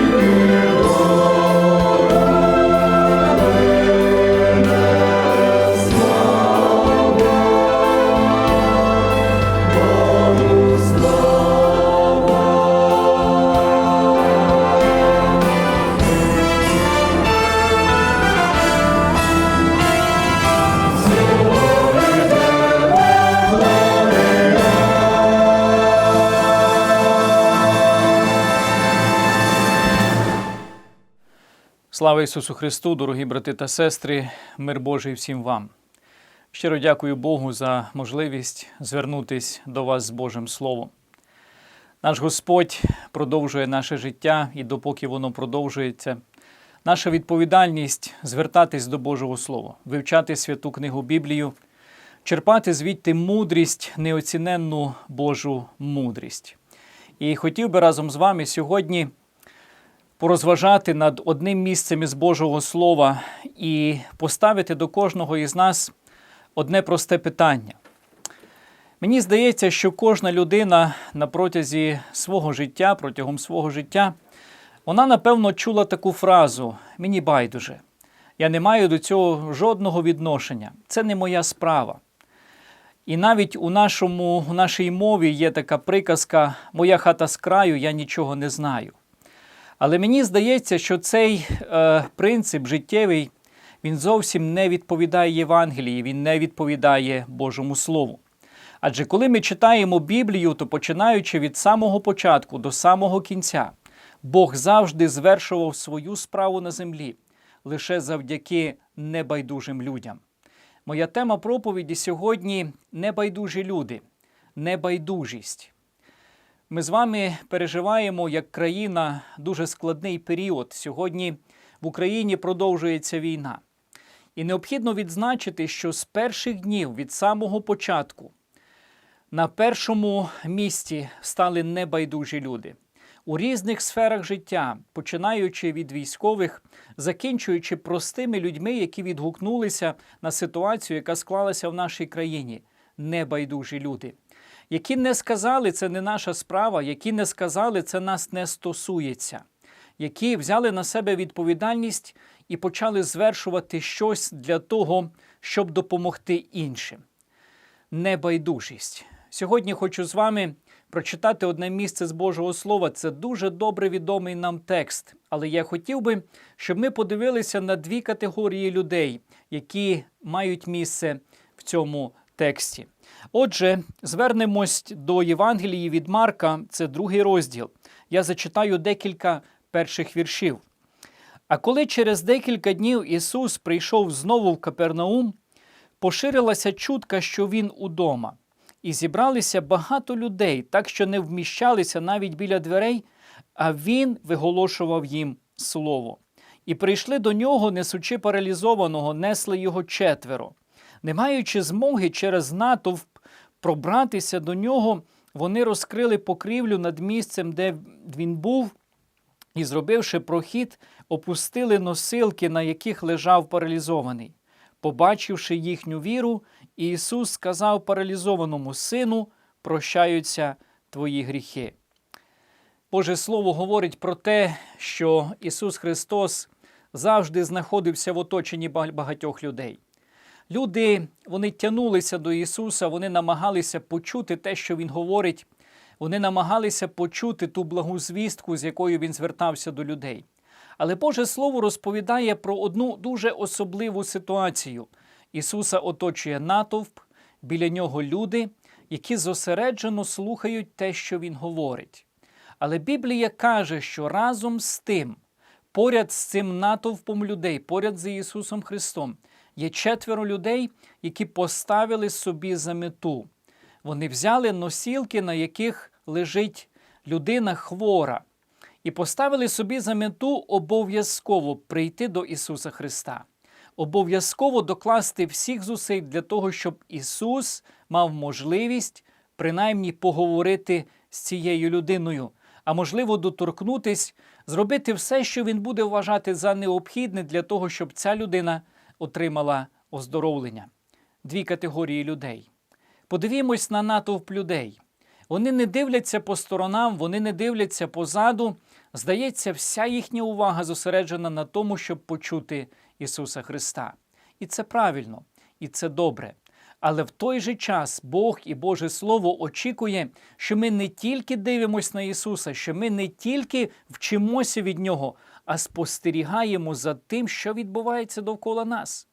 you. Слава Ісусу Христу, дорогі брати та сестри, мир Божий всім вам. Щиро дякую Богу за можливість звернутись до вас з Божим Словом. Наш Господь продовжує наше життя, і допоки воно продовжується, наша відповідальність звертатись до Божого Слова, вивчати святу книгу Біблію, черпати звідти мудрість, неоціненну Божу мудрість. І хотів би разом з вами сьогодні порозважати над одним місцем із Божого Слова і поставити до кожного із нас одне просте питання. Мені здається, що кожна людина на протязі свого життя, протягом свого життя, вона напевно чула таку фразу Мені байдуже. Я не маю до цього жодного відношення. Це не моя справа. І навіть у, нашому, у нашій мові є така приказка Моя хата з краю, я нічого не знаю. Але мені здається, що цей е, принцип життєвий він зовсім не відповідає Євангелії, він не відповідає Божому Слову. Адже коли ми читаємо Біблію, то починаючи від самого початку до самого кінця, Бог завжди звершував свою справу на землі лише завдяки небайдужим людям. Моя тема проповіді сьогодні небайдужі люди, небайдужість. Ми з вами переживаємо як країна дуже складний період. Сьогодні в Україні продовжується війна. І необхідно відзначити, що з перших днів від самого початку на першому місці стали небайдужі люди у різних сферах життя, починаючи від військових, закінчуючи простими людьми, які відгукнулися на ситуацію, яка склалася в нашій країні. Небайдужі люди, які не сказали, це не наша справа, які не сказали, це нас не стосується, які взяли на себе відповідальність і почали звершувати щось для того, щоб допомогти іншим. Небайдужість. Сьогодні хочу з вами прочитати одне місце з Божого Слова. Це дуже добре відомий нам текст. Але я хотів би, щоб ми подивилися на дві категорії людей, які мають місце в цьому тексті. Отже, звернемось до Євангелії від Марка, це другий розділ. Я зачитаю декілька перших віршів. А коли через декілька днів Ісус прийшов знову в Капернаум, поширилася чутка, що Він удома, і зібралися багато людей, так що не вміщалися навіть біля дверей, а Він виголошував їм слово. І прийшли до нього, несучи паралізованого, несли його четверо. Не маючи змоги через натовп пробратися до нього, вони розкрили покрівлю над місцем, де він був, і, зробивши прохід, опустили носилки, на яких лежав паралізований. Побачивши їхню віру, Ісус сказав паралізованому сину: прощаються твої гріхи. Боже Слово говорить про те, що Ісус Христос завжди знаходився в оточенні багатьох людей. Люди вони тянулися до Ісуса, вони намагалися почути те, що Він говорить, вони намагалися почути ту благу звістку, з якою Він звертався до людей. Але Боже Слово розповідає про одну дуже особливу ситуацію. Ісуса оточує натовп, біля нього люди, які зосереджено слухають те, що Він говорить. Але Біблія каже, що разом з тим, поряд з цим натовпом людей, поряд з Ісусом Христом, є четверо людей, які поставили собі за мету. Вони взяли носілки, на яких лежить людина хвора, і поставили собі за мету обов'язково прийти до Ісуса Христа, обов'язково докласти всіх зусиль для того, щоб Ісус мав можливість принаймні поговорити з цією людиною, а можливо, доторкнутись, зробити все, що він буде вважати за необхідне для того, щоб ця людина отримала оздоровлення. Дві категорії людей. Подивімось на натовп людей. Вони не дивляться по сторонам, вони не дивляться позаду. Здається, вся їхня увага зосереджена на тому, щоб почути Ісуса Христа. І це правильно, і це добре. Але в той же час Бог і Боже Слово очікує, що ми не тільки дивимося на Ісуса, що ми не тільки вчимося від Нього, а спостерігаємо за тим, що відбувається довкола нас.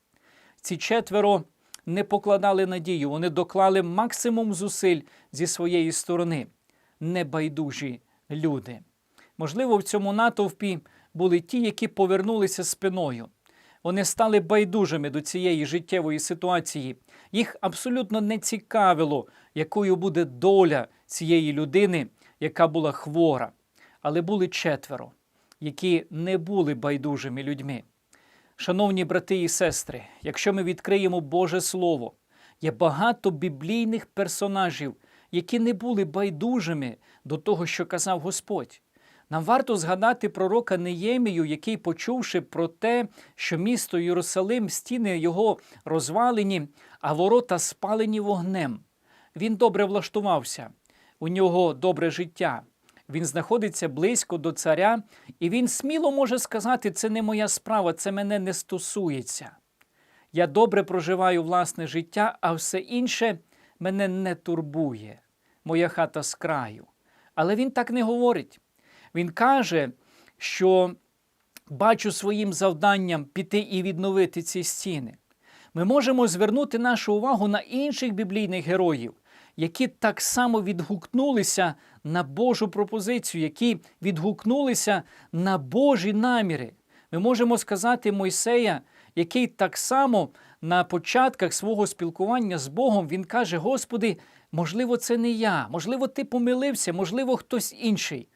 Ці четверо не покладали надію, вони доклали максимум зусиль зі своєї сторони. Небайдужі люди. Можливо, в цьому натовпі були ті, які повернулися спиною. Вони стали байдужими до цієї життєвої ситуації. Їх абсолютно не цікавило, якою буде доля цієї людини, яка була хвора. Але були четверо, які не були байдужими людьми. Шановні брати і сестри, якщо ми відкриємо Боже Слово, є багато біблійних персонажів, які не були байдужими до того, що казав Господь. Нам варто згадати пророка Неємію, який, почувши про те, що місто Єрусалим, стіни його розвалені, а ворота спалені вогнем. Він добре влаштувався, у нього добре життя. Він знаходиться близько до царя, і він сміло може сказати: це не моя справа, це мене не стосується. Я добре проживаю власне життя, а все інше мене не турбує. Моя хата з краю. Але він так не говорить. Він каже, що бачу своїм завданням піти і відновити ці стіни. Ми можемо звернути нашу увагу на інших біблійних героїв, які так само відгукнулися на Божу пропозицію, які відгукнулися на Божі наміри. Ми можемо сказати Мойсея, який так само на початках свого спілкування з Богом він каже: Господи, можливо, це не я, можливо, ти помилився, можливо, хтось інший.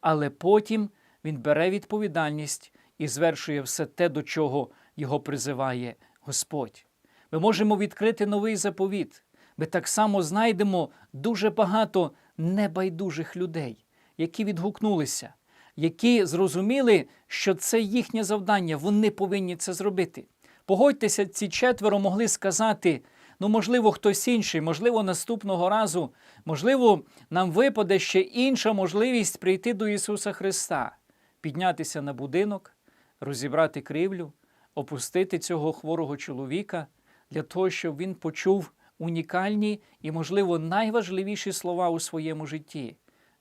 Але потім він бере відповідальність і звершує все те, до чого його призиває Господь. Ми можемо відкрити новий заповіт. Ми так само знайдемо дуже багато небайдужих людей, які відгукнулися, які зрозуміли, що це їхнє завдання, вони повинні це зробити. Погодьтеся, ці четверо могли сказати: ну, можливо, хтось інший, можливо, наступного разу, можливо, нам випаде ще інша можливість прийти до Ісуса Христа, піднятися на будинок, розібрати кривлю, опустити цього хворого чоловіка для того, щоб він почув унікальні і, можливо, найважливіші слова у своєму житті.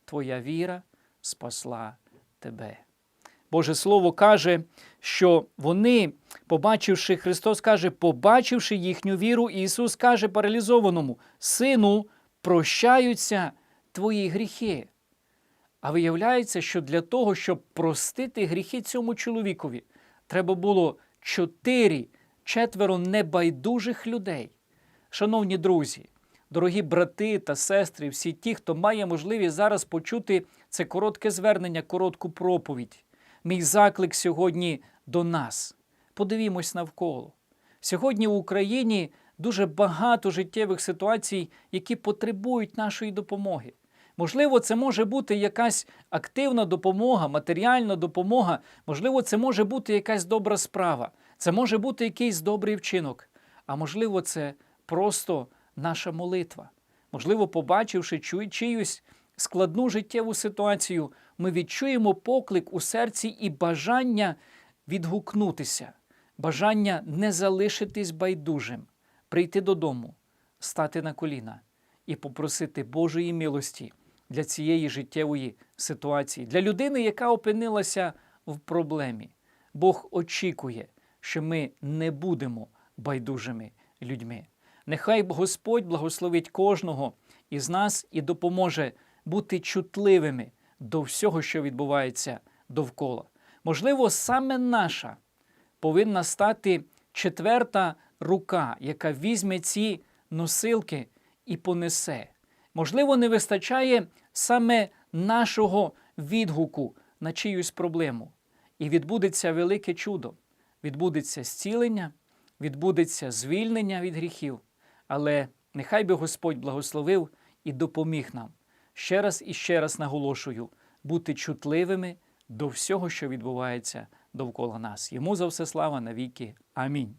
Твоя віра спасла тебе. Боже Слово каже, що вони, побачивши, Христос каже, побачивши їхню віру, Ісус каже паралізованому: Сину, прощаються твої гріхи. А виявляється, що для того, щоб простити гріхи цьому чоловікові, треба було чотири, четверо небайдужих людей. Шановні друзі, дорогі брати та сестри, всі ті, хто має можливість зараз почути це коротке звернення, коротку проповідь. Мій заклик сьогодні до нас. Подивімось навколо. Сьогодні в Україні дуже багато життєвих ситуацій, які потребують нашої допомоги. Можливо, це може бути якась активна допомога, матеріальна допомога, можливо, це може бути якась добра справа, це може бути якийсь добрий вчинок, а можливо, це просто наша молитва. Можливо, побачивши чиюсь складну життєву ситуацію, ми відчуємо поклик у серці і бажання відгукнутися, бажання не залишитись байдужим, прийти додому, стати на коліна і попросити Божої милості для цієї життєвої ситуації, для людини, яка опинилася в проблемі. Бог очікує, що ми не будемо байдужими людьми. Нехай Господь благословить кожного із нас і допоможе бути чутливими до всього, що відбувається довкола. Можливо, саме наша повинна стати четверта рука, яка візьме ці носилки і понесе. Можливо, не вистачає саме нашого відгуку на чиюсь проблему. І відбудеться велике чудо, відбудеться зцілення, відбудеться звільнення від гріхів. Але нехай би Господь благословив і допоміг нам. Ще раз і ще раз наголошую бути чутливими до всього, що відбувається довкола нас. Йому за все слава навіки. Амінь.